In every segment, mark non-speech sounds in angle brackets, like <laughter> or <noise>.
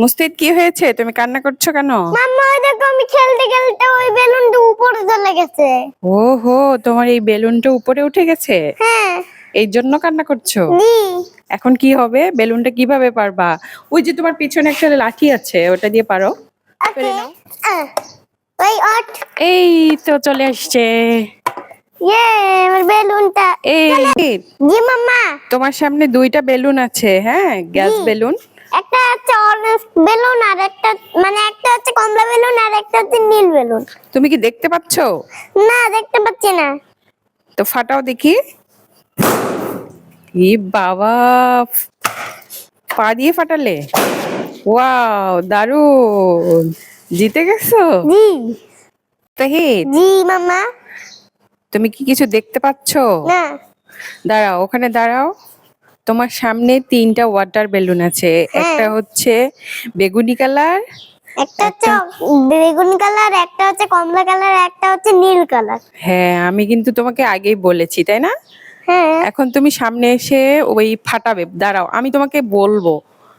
মুস্তিদ কি হয়েছে? তুমি কান্না করছ কেন? মাম্মা দেখো আমি খেলতে খেলতে ওই বেলুনটা উপরে চলে গেছে। ওহো তোমার এই বেলুনটা উপরে উঠে গেছে? হ্যাঁ। এই জন্য কান্না করছ? এখন কি হবে? বেলুনটা কীভাবে পারবা? ওই যে তোমার পিছনে একটা লাঠি আছে ওটা দিয়ে পারো। এই তো চলে আসছে। ইয়ে বেলুনটা। এই। মাম্মা। তোমার সামনে দুইটা বেলুন আছে হ্যাঁ? Gas balloon. একটা হচ্ছে অরেঞ্জ বেলুন আর একটা মানে একটা হচ্ছে কমলা বেলুন আর একটা হচ্ছে নীল বেলুন তুমি কি দেখতে পাচ্ছো? না দেখতে পাচ্ছি না। তো ফাটাও দেখি। ই বাবা পা দিয়ে ফাটালে। ওয়াও দারুণ জিতে গেছো? জি। তাহিদ জি মাম্মা। তুমি কি কিছু দেখতে পাচ্ছো? না। দাঁড়াও ওখানে দাঁড়াও। তোমার সামনে তিনটা ওয়াটার বেলুন আছে। হ্যাঁ। একটা হচ্ছে বেগুনি কালার একটা হচ্ছে বেগুন কালার একটা হচ্ছে কমলা কালার একটা হচ্ছে নীল কালার। হ্যাঁ আমি কিন্তু তোমাকে আগেই বলেছি তাই না? হ্যাঁ। এখন তুমি সামনে এসে ওই ফাটাবে দাঁড়াও আমি তোমাকে বলব।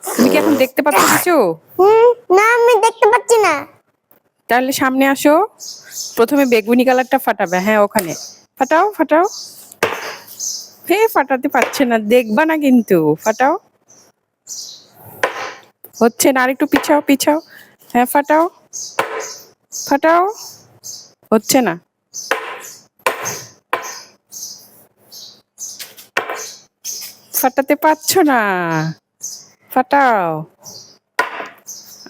তুমি কি এখন দেখতে পাচ্ছ কিছু? না আমি দেখতে পাচ্ছি না। তাহলে সামনে আসো। প্রথমে বেগুনি কালারটা ফাটাবে হ্যাঁ ওখানে। ফাটাও ফাটাও। হে ফাটাতে পারছে না, দেখবা না কিন্তু, ফাটাও। হচ্ছে না, আরেকটু পিছাও পিছাও। হ্যাঁ ফাটাও। ফাটাও। হচ্ছে না। ফাটাতে পারছ না। ফাটাও।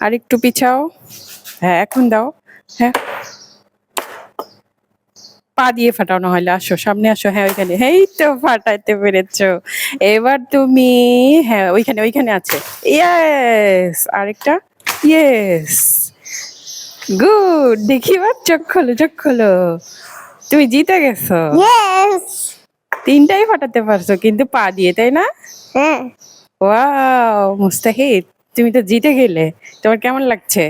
আর একটু পিছাও। হ্যাঁ এখন দাও। হ্যাঁ। পা দিয়ে ফাটাও না হলে। আসো সামনে আসো হ্যাঁ ওইখানে। এই তো ফাটাইতে পেরেছ। এবার তুমি হ্যাঁ ওইখানে ওইখানে আছে। ইয়েস আরেকটা? ইয়েস গুড দেখি এবার চোখ খোলো চোখ খোলো। তুমি জিতে গেছো। তিনটাই ফাটাতে পারছ কিন্তু পা দিয়ে তাই না? হ্যাঁ। ওয়াও মুস্তাহিদ তুমি তো জিতে গেলে। তোমার কেমন লাগছে?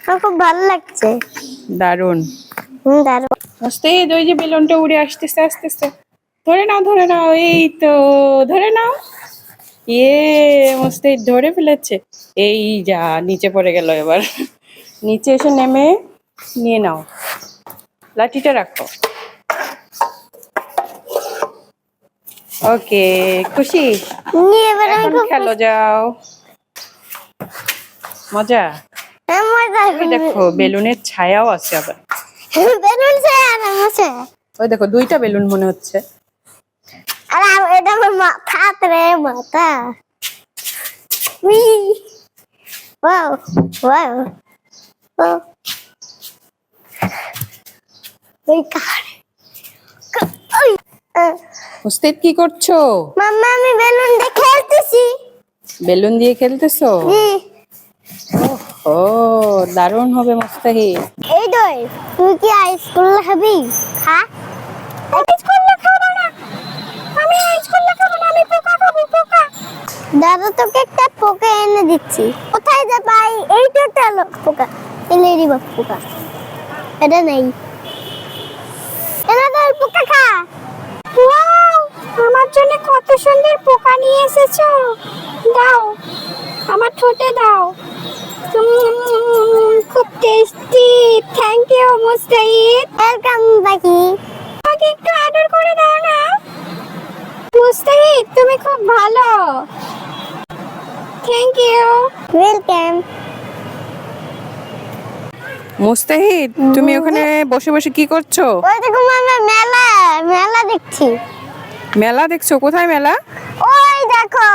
আমার খুব ভালো লাগছে। দারুণ। দারুণ। মুস্তাহিদ ওই যে বেলুনটা উড়ে আসতেছে আসতেছে। ধরে নাও ধরে নাও এই তো ধরে নাও। ইয়ে মুস্তাহিদ ধরে ফেলেছে। এই যা নিচে পড়ে গেল এবার। নিচে এসে নেমে নিয়ে নাও। লাঠিটা রাখো। ওকে খুশি? এখন খেলো যাও। মজা? হ্যাঁ, দেখো বেলুনের ছায়াও আছে আবার। বেলুন আছে ওই দেখো দুইটা বেলুন মনে হচ্ছে। আর এটা আমার মাথা রে মাথা। উই। ওয়াও ওয়াও ওই কার? মুস্তাহিদ কি করছ? মাম্মা আমি বেলুন দিয়ে খেলতেছি। বেলুন দিয়ে খেলতেছো? জি ও, দারুণ হবে মুস্তাহিদ এই দই, তুই কি আইসক্রিম খাবি? খা দাদা তোকে একটা পোকা এনে দিচ্ছি। কোথায় যা পাই? এইটা একটা পোকা। এই লেডি পোকা। এটা নেই। এটা তোর পোকা খা। ওয়াও আমার জন্য কত সুন্দর পোকা নিয়ে এসেছ। দাও, আমার ঠোঁটে দাও। খুব tasty thank you Mustahid. Welcome বাকি আমাকে একটু অর্ডার করে দাও না? মুস্তাহিদ তুমি খুব ভালো। থ্যাংক ইউ ওয়েলকাম মুস্তাহিদ তুমি ওখানে বসে বসে কি করছ? ওই দেখো মামা মেলা মেলা দেখছি। মেলা দেখছ? কোথায় মেলা? ওই দেখো।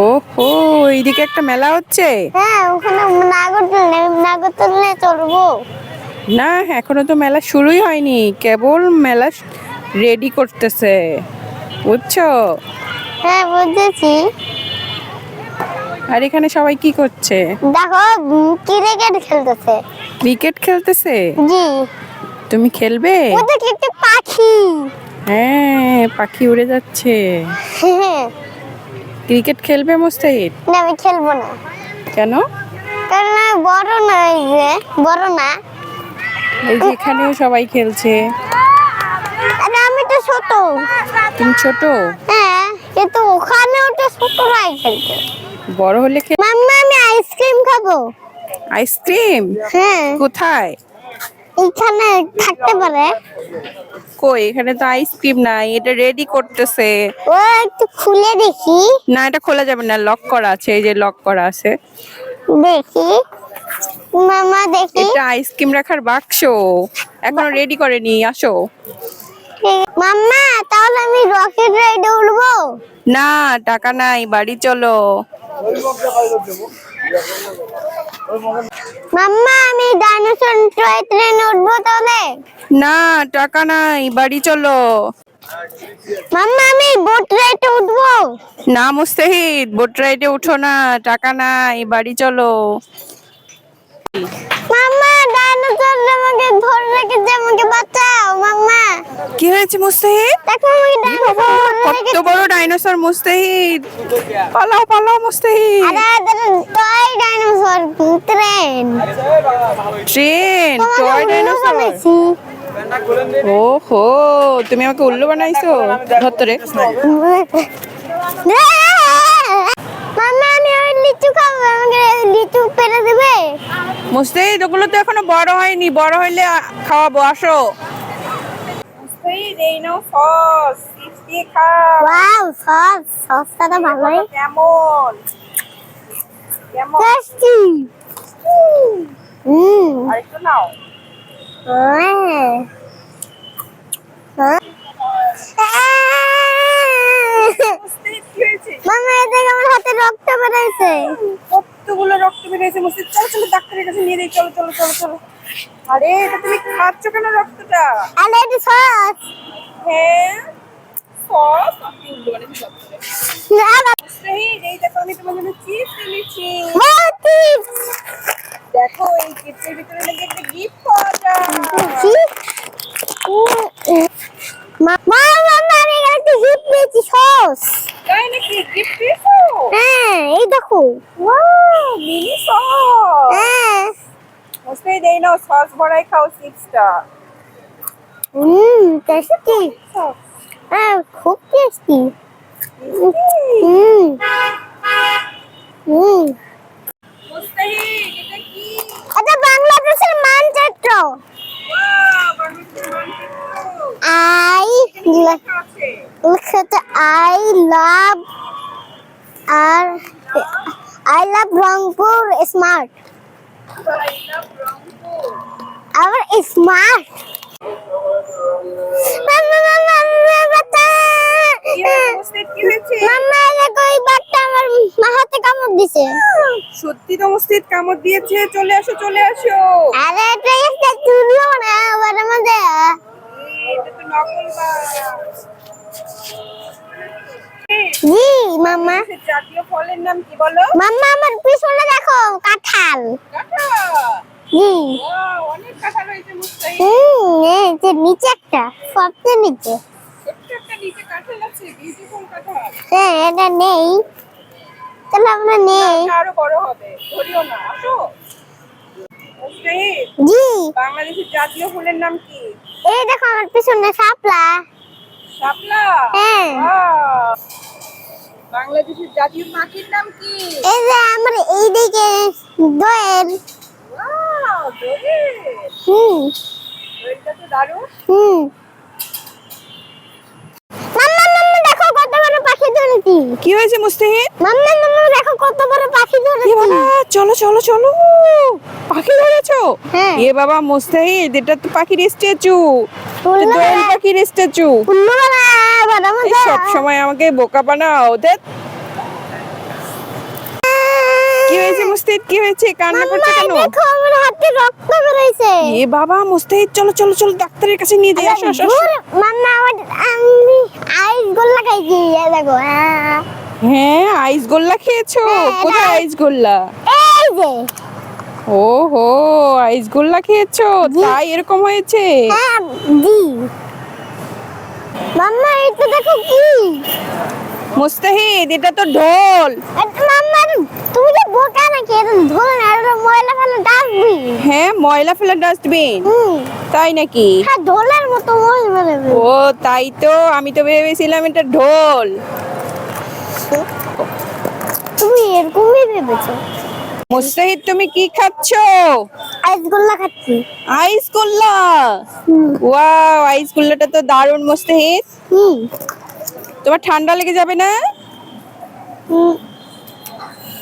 ও ও এইদিকে একটা মেলা হচ্ছে? হ্যাঁ ওখানে নাগরদোল নাগরদোলে চড়বো না এখনও তো মেলা শুরুই হয়নি কেবল মেলা রেডি করতেছে। বুঝছ? হ্যাঁ বুঝেছি। আর এখানে সবাই কি করছে? দেখো ক্রিকেট খেলতেছে। ক্রিকেট খেলতেছে? জি। তুমি খেলবে? ওদেরকে একটা পাখি। হ্যাঁ পাখি উড়ে যাচ্ছে। হ্যাঁ। ক্রিকেট খেলবে মুস্তাহিদ? না আমি খেলব না। কেন? কারণ আমি বড় না এই যে বড় না। এই যে এখানেও সবাই খেলছে। আর আমি তো ছোট। তুমি ছোট? হ্যাঁ কিন্তু ওখানে ওটা ছোট নাই খেলতে বড় হলে মাম্মা আমি আইসক্রিম খাব। আইসক্রিম হ্যাঁ। কোথায়? এখানে থাকতে পারে। কই এখানে তো আইসক্রিম নাই এটা রেডি করতেছে। ও একটু খুলে দেখি। না এটা খোলা যাবে না লক করা আছে এই যে লক করা আছে। দেখি। মামা দেখি। এটা আইসক্রিম রাখার বাক্স। এখনও রেডি করেনি আসো। মাম্মা তাহলে আমি রকেট রাইডে উঠবো? না টাকা নাই বাড়ি চলো। মাম্মা আমি ডাইনোসর টয় ট্রেনে উঠবো তবে। না টাকা নাই বাড়ি চলো। মাম্মা আমি বোট রাইডে উঠবো। না মুস্তাহিদ বোট রাইডে উঠো না টাকা নাই বাড়ি চলো। মাম্মা ডাইনোসর আমাকে ধরে রেখেছে আমাকে বাঁচাও মাম্মা। কি হয়েছে মুস্তাহিদ? দেখো আমি ডাইনোসর ধরে কত বড় ডাইনোসর মুস্তাহিদ? পালাও পালাও মুস্তাহিদ। আরে toy dinosaur train train toy dinosaur ওহো তুমি আমাকে উল্লু বানাইছো? ওই লিচু খাব আমাকে লিচু পেরে দেবে? মুস্তাহিদ ওগুলো তো এখনও বড় হয়নি বড় হইলে খাওয়াবো আসো। মুস্তাহিদ এই নাও সস চিপস দিয়ে খাও। ওয়াও সস সসটা তো ভালোই। কেমন? কেমন? টেস্টি। হুম। আরেকটু নাও। হ্যাঁ। মুস্তাহিদ কি হয়েছে? মামা আমার হাতে রক্ত বেরোইছে। কতগুলো রক্ত বেরিয়েছে মুস্তাহিদ চলো চলো ডাক্তারের কাছে নিয়ে যাই চলো চলো চলো চলো। আরে এটা তুমি খাচ্ছ কেন রক্তটা? আরে এটা সস। হ্যাঁ সস? আপনি বানিয়েছে না মুস্তাহিদ এই দেখো আমি তোমার জন্য চিপস এনেছি। দেখো এই চিপসের ভিতরে নাকি একটা গিফট পাওয়া যায়। মা হিট পেয়েছি সস। তাই নাকি? গিফট পেয়েছ? হ্যাঁ এই দেখো। Wow mini sauce. হ্যাঁ। মুস্তাহিদ এই নাও সস ভরাই খাও চিপসটা। হুম টেস্টি হ্যাঁ খুব টেস্টি হুম। হুম। মুস্তাহিদ এটা কি? এটা বাংলাদেশের মানচিত্র। আই লেখা আছে লেখাতে I love R I love Rangpur smart I love Rangpur আবার স্মার্ট মাম্মা দেখো এই বাচ্চা আমার কামড় সত্যি তো কামড় দিয়েছে। চলে আসো চলে আসো। আরে এটা একটা তুললো না আবার আমাদের। এটা তো নকল জি মাম্মা জাতীয় ফলের নাম কি বলো? মাম্মা আমার পিছনে দেখো কাঁঠাল। কাঁঠাল? জি। অনেক কাঁঠাল হয়েছে মুস্তাহিদ। হুম এই যে নিচে একটা সবচেয়ে নিচে। হ্যাঁ এটা নেই। তাহলে আমরা নেই। আরও বড় হবে। ধরিও না আসো। জি। বাংলাদেশের জাতীয় ফুলের নাম কি? এই দেখো আমার পিছনে শাপলা। শাপলা? হ্যাঁ। বাংলাদেশের জাতীয় পাখির নাম কি? এই যে আমার এইদিকে দোয়েল। ওয়াও দোয়েল। হুম। দোয়েলটা তো দারুণ। হুম মাম্মা মাম্মা দেখো কত বড় কি? হয়েছে মুস্তাহিদ? মাম্মা মাম্মা দেখো কত বড় পাখি ধরেছি? চলো চলো চলো। পাখি ধরেছো? হ্যাঁ। এ বাবা মুস্তাহিদ এটা তো পাখির স্ট্যাচু। দোয়েল পাখির স্ট্যাচু। সব সময় আমাকে বোকা বানাও। দেখ। কি হয়েছে মুস্তাহিদ কি হয়েছে? কান্না করছে কেন? দেখো আমার হাতে রক্ত এ বাবা মুস্তাহিদ চলো চলো চলো ডাক্তারের কাছে নিয়ে যাই আসো আসো। মাম্মা আমার আমি আইস দেখো হ্যাঁ। আইস গোল্লা খেয়েছো? হ্যাঁ, কোথায় আইস- আইস গোল্লা? এই যে। ও হো আইস গোল্লা খেয়েছো? তাই এরকম হয়েছে? হ্যাঁ জি। মাম্মা এটা দেখো কি। মুস্তাহিদ এটা তো ঢোল। তুমি যে বোকা নাকি এটা ধরো না এটা ময়লা ফেলে ডাস্টবিন হ্যাঁ ময়লা ফেলার ডাস্টবিন হুম। তাই নাকি? হ্যাঁ ঢোলের মতো ময়লা ও তাই তো আমি তো ভেবেছিলাম এটা ঢোল। তুমি এরকমই ভেবেছো। মুস্তাহিদ তুমি কি খাচ্ছো? আইসগোল্লা খাচ্ছি। আইস গোল্লা? হুম। ওয়াও আইসগোল্লাটা তো দারুণ মুস্তাহিদ। হুম। তোমার ঠান্ডা লেগে যাবে না?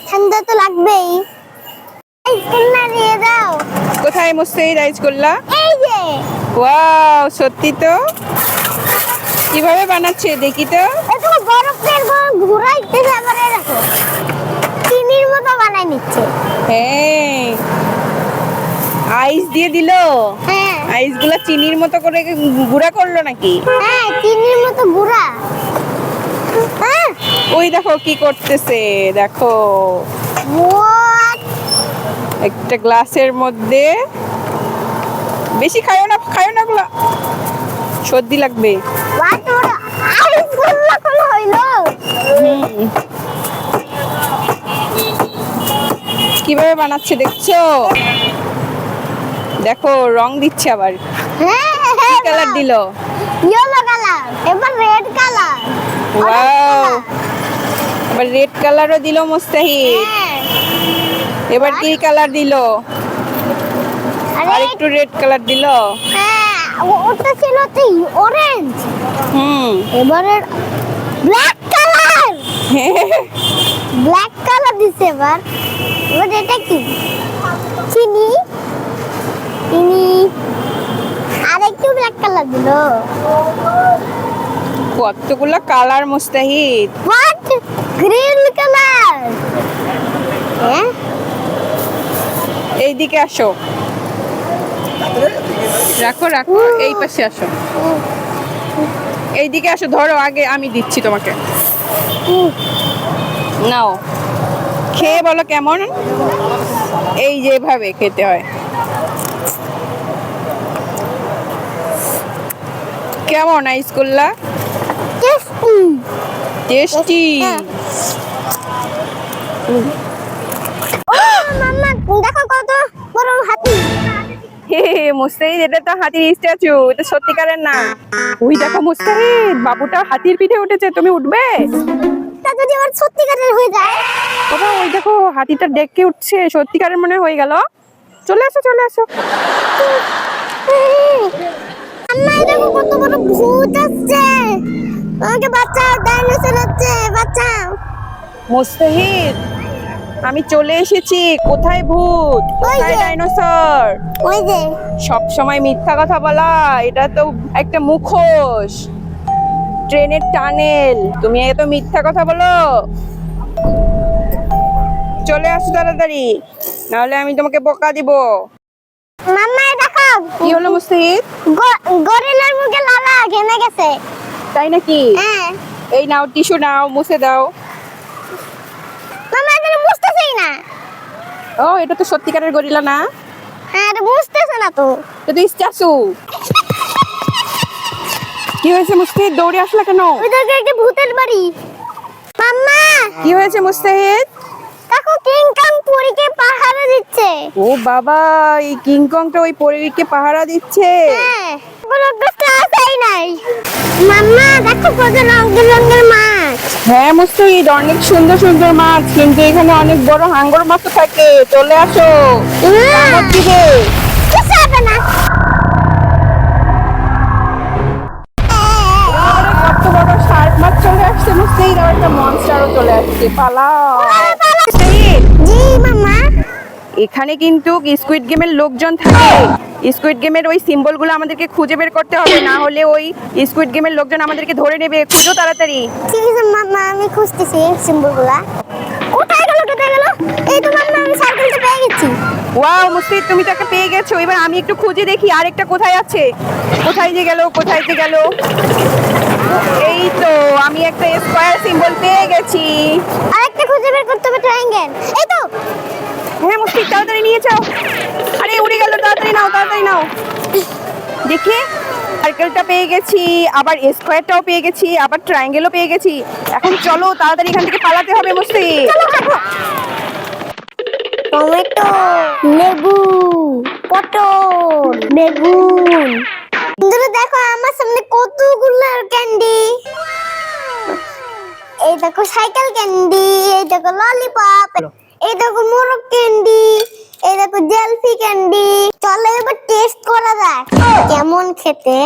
ঠান্ডা তো লাগবেই। আইসগোল্লা দিয়ে দাও। কোথায় মুস্তাহিদ আইস গোল্লা এই যে। ওয়াও সত্যি তো? কীভাবে বানাচ্ছে দেখি তো। একটু বরফের ঘুরাইতে এবারে রাখো চিনির মতো বানাই নিচ্ছে। হ্যাঁ। আইস দিয়ে দিল? হ্যাঁ। চিনির মতো করে গুঁড়া করল নাকি? হ্যাঁ চিনির মতো গুড়া ওই দেখো কি করতেছে দেখো। একটা গ্লাসের মধ্যে। বেশি খায়ো না খায়ো না গুলা সর্দি লাগবে। কীভাবে বানাচ্ছে দেখছ? দেখো রং দিচ্ছে আবার। হ্যাঁ কি কালার দিল? ইয়েলো কালার এবার রেড কালার ওয়াও আবার রেড কালারও দিল মুস্তাহিদ। হ্যাঁ। এবার কি কালার দিল। আরে। একটু রেড কালার দিল। ওটা ছিল তো অরেঞ্জ হুম। এবারে ব্ল্যাক কালার ব্ল্যাক কালার দিছে এবার। এবার এটা কি? চিনি। চিনি। আর একটু ব্ল্যাক কালার দিল। কতগুলো colour Mustahid? What green colour হ্যাঁ এইদিকে আসো। রাখো রাখো এই পাশে আসো। এইদিকে আসো ধরো আগে আমি দিচ্ছি তোমাকে। নাও। খেয়ে বলো কেমন? এই যেভাবে খেতে হয়। কেমন আইসকুল্লা? টেস্টি টেস্টি মাম্মা সত্যিকারের হাতিটা ডেকে উঠছে, সত্যিকারের মনে হয়ে গেল। চলে আসো চলে আসো। দেখো আসছে আমাকে হচ্ছে, বাঁচাও। মুস্তাহিদ আমি চলে এসেছি। কোথায় ভূত? কোথায়। ডাইনোসর? ওই যে। সব সময় মিথ্যা কথা বলা এটা তো একটা মুখোশ। ট্রেনের টানেল। তুমি এত মিথ্যা কথা বলো। চলে আসো তাড়াতাড়ি নাহলে আমি তোমাকে বকা দিব। মাম্মা দেখো কি হলো মুস্তাহিদ? গরিলার মুখে লালা ঘেমে গেছে। তাই নাকি? হ্যাঁ। এই নাও টিস্যু নাও মুছে দাও মাম্মা এটা বুঝতেছেই না ও এটা তো সত্যিকারের গরিলা না? হ্যাঁ এটা বুঝতেছে না তো। এটা স্ট্যাচু কি হয়েছে মুস্তাহিদ? দৌড়ে আসলা কেন? ওই দেখো একটা ভূতের বাড়ি। মাম্মা! কি হয়েছে মুস্তাহিদ? দেখো কিং কং পরীকে পাহারা দিচ্ছে। ও বাবা এই কিংকংটা ওই পরীকে পাহারা দিচ্ছে। হ্যাঁ। কোনো একটা আসাই নাই। মাম্মা দেখো কত রঙের রঙের মাছ। হ্যাঁ মুস্তাহিদ অনেক সুন্দর সুন্দর মাছ কিন্তু এখানে অনেক বড় হাঙ্গর মাছ থাকে। চলে আসো। দিবে। কিছু হবে না। কত বড় শার্ক মাছ চলে আসছে মুস্তাহিদ আর একটা মনস্টারও চলে আসছে মাম্মা এখানে কিন্তু স্কুইড গেমের লোকজন থাকে। স্কুইড গেমের ওই সিম্বলগুলো আমাদেরকে খুঁজে বের করতে হবে না হলে ওই স্কুইড গেমের লোকজন আমাদেরকে ধরে নেবে। খুঁজো তাড়াতাড়ি। ঠিক আছে মাম্মা আমি খুঁজতেছি সিম্বলগুলা কোথায় গেল কোথায় গেল? এই তো মাম্মা আমি সাইকেলটা পেয়ে গেছি। ওয়াও মুস্তাহিদ তুমি তাকে পেয়ে গেছো। এবার আমি একটু খুঁজে দেখি আরেকটা কোথায় আছে। কোথায় যে গেল কোথায় যে গেল? এই তো আমি একটা স্কোয়ার সিম্বল পেয়ে গেছি। আরেকটা খুঁজে বের করতে হবে ট্রায়াঙ্গেল এই তো হ্যাঁ মুস্তাহিদ তাড়াতাড়ি নিয়ে যাও। আরে উড়ে গেল তাড়াতাড়ি নাও তাড়াতাড়ি নাও। দেখি সার্কেলটা পেয়ে গেছি আবার স্কোয়ারটাও পেয়ে গেছি আবার ট্রায়াঙ্গেলও পেয়ে গেছি। এখন চলো তাড়াতাড়ি এখান থেকে পালাতে হবে মুস্তাহিদ টমেটো লেবু পটল বেগুন। বন্ধুরা দেখো আমার সামনে কতগুলো ক্যান্ডি এই দেখো সাইকেল ক্যান্ডি এই দেখো ললিপপ এই দেখো মোরগ ক্যান্ডি এই দেখো জেলফি ক্যান্ডি চলো এবার টেস্ট করা যাক, কেমন খেতে।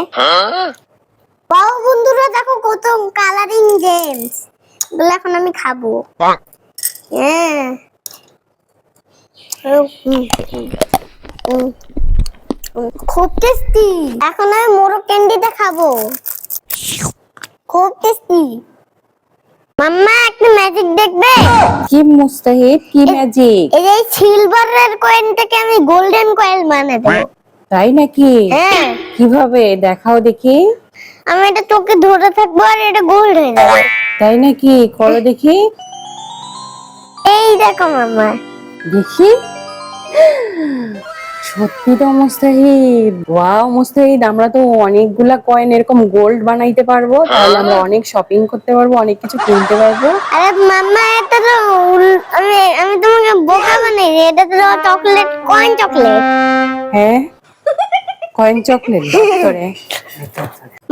বাবা বন্ধুরা, দেখো কত কালারিং গেমস এগুলো এখন আমি খাব। হ্যাঁ। খুব টেস্টি এখন আমি মোরগ ক্যান্ডিটা খাব খুব টেস্টি মাম্মা একটা ম্যাজিক দেখবে? কি মুস্তাহিদ কি ম্যাজিক এই যে সিলভারের কয়েনটাকে আমি গোল্ডেন কয়েন দেবো তাই নাকি? হ্যাঁ। কীভাবে? দেখাও দেখি। আমি এটা চোখে ধরে থাকব আর এটা গোল্ড হয়ে যাবে। তাই নাকি? করো দেখি। এই দেখো মাম্মা। দেখি। সত্যি তো মুস্তাহিদ। ওয়াও মুস্তাহিদ আমরা তো অনেকগুলা কয়েন এরকম গোল্ড বানাইতে পারব তাহলে আমরা অনেক শপিং করতে পারব অনেক কিছু কিনতে পারব। আরে মাম্মা এটা তো আমি আমি তোমাকে বোকা বানাই এটা তো চকলেট কয়েন চকলেট হ্যাঁ? কয়েন চকলেট করে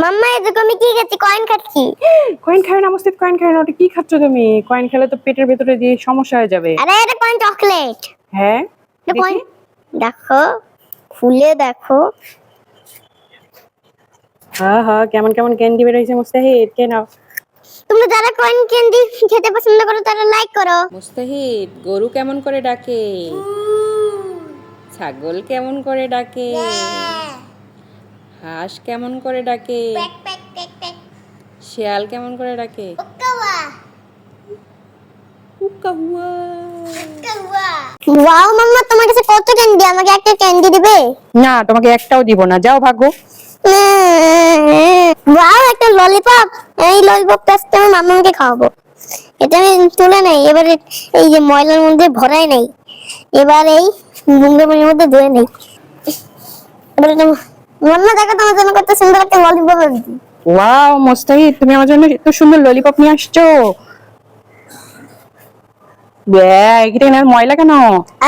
মাম্মা এই দেখো আমি কি খাচ্ছি? কয়েন খাচ্ছি। কয়েন খাবে না মুস্তাহিদ কয়েন খাবে না ওটা কি খাচ্ছ তুমি? কয়েন খেলে তো পেটের ভেতরে দিয়ে সমস্যা হয়ে যাবে। আরে এটা কয়েন চকলেট হ্যাঁ? কয়েন দেখো খুলে দেখো। হ্যাঁ হ্যাঁ কেমন কেমন ক্যান্ডি বেরোইছে মুস্তাহিদ কে নাও? তোমরা যারা কয়েন ক্যান্ডি খেতে পছন্দ করো তারা লাইক করো। মুস্তাহিদ গরু কেমন করে ডাকে? ছাগল কেমন করে ডাকে? হাঁস কেমন করে ডাকে? শিয়াল কেমন করে ডাকে? ওকাওয়া উকাহুয়া। ওয়াও মাম্মা তোমার কাছে কত ক্যান্ডি আমাকে একটা ক্যান্ডি দিবে? না তোমাকে একটাও দিব না। যাও ভাগ্য ওয়াও <laughs> একটা ললিপপ এই ললিপপটা আজকে আমি মাম্মাকে খাওয়াবো। এটা আমি তুলে নেই। এবার এই যে ময়লার মধ্যে ভরাই নেই। এবার এই নোংরা পানির মধ্যে ধুয়ে নেই। এবার মাম্মা দেখো তোমার জন্য কত সুন্দর একটা ললিপপ ওয়াও মুস্তাহিদ তুমি আমার জন্য এত সুন্দর ললিপপ নিয়ে আসছো। ময়লা কেন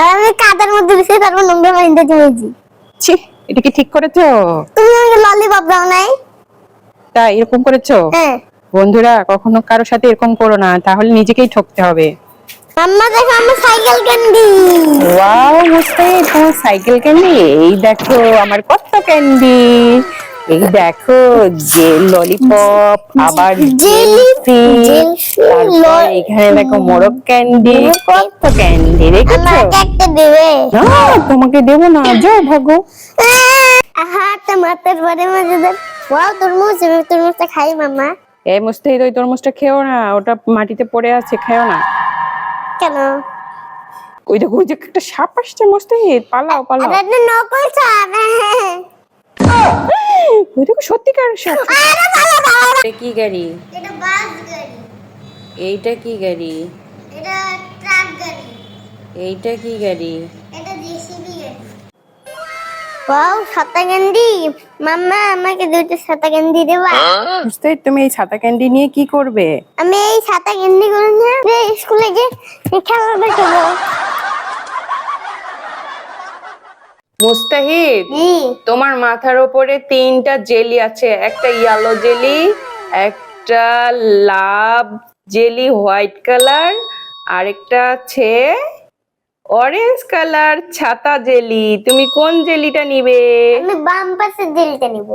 আমি কাদার মধ্যে তারপর নোংরা ধুয়েছি ছি এটা কি ঠিক করেছ? তুমি আমাকে ললিপপ দাও নাই? তা এরকম করেছ? হ্যাঁ। বন্ধুরা কখনো কারোর সাথে এরকম করো না তাহলে নিজেকেই ঠকতে হবে। মাম্মা দেখো আমার সাইকেল ক্যান্ডি ওয়াও মুস্তাহিদ তোমার সাইকেল ক্যান্ডি এই দেখো আমার কত ক্যান্ডি এই দেখো যে ললিপপ <laughs> আবার তারপর এখানে দেখো মোরগ ক্যান্ডি কত ক্যান্ডি আমাকে একটা দেবে। না তোমাকে দেবো না <laughs> যাও ভাগো। আহা টমাটার বারে মজাদার ওয়াও তরমুজ আমি তরমুজটা খাই মাম্মা এই মুস্তাহিদ ওই তরমুজটা খেও না ওটা মাটিতে পড়ে আছে খেও না। কেন? ওই দেখো ওই যে একটা সাপ আসছে মুস্তাহিদ পালাও পালাও। একটা নকল সাপ। <laughs> ওই দেখো সত্যিকার সাপ আরে বাবা বাবা এটা কি গাড়ি? এটা বাস গাড়ি। এইটা কি গাড়ি? এটা ট্রাক গাড়ি। এইটা কি গাড়ি? এটা জেসিবি গাড়ি। ওয়াও সাতা ক্যান্ডি মাম্মা আমাকে দুটো সাতা ক্যান্ডি দেবা। মুস্তাহিদ তুমি এই ছাতা ক্যান্ডি নিয়ে কি করবে? আমি এই ছাতা ক্যান্ডি গুলো নিয়ে স্কুলে গিয়ে খেলা মুস্তাহিদ তোমার মাথার উপরে তিনটা জেলি আছে একটা ইয়েলো জেলি একটা লাভ জেলি হোয়াইট কালার আরেকটা আছে অরেঞ্জ কালার ছাতা জেলি। তুমি কোন জেলিটা নিবে? আমি বাম পাশের জেলটা নিব।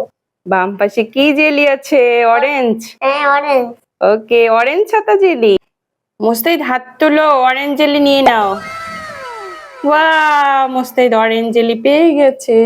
বাম পাশে কি জেলি আছে? অরেঞ্জ হ্যাঁ অরেঞ্জ ওকে অরেঞ্জ ছাতা জেলি। মুস্তাহিদ হাত তুলো অরেঞ্জ জেলি নিয়ে নাও। ওয়া মুস্তাহিদ অরেঞ্জ জেলি পেয়ে গেছে।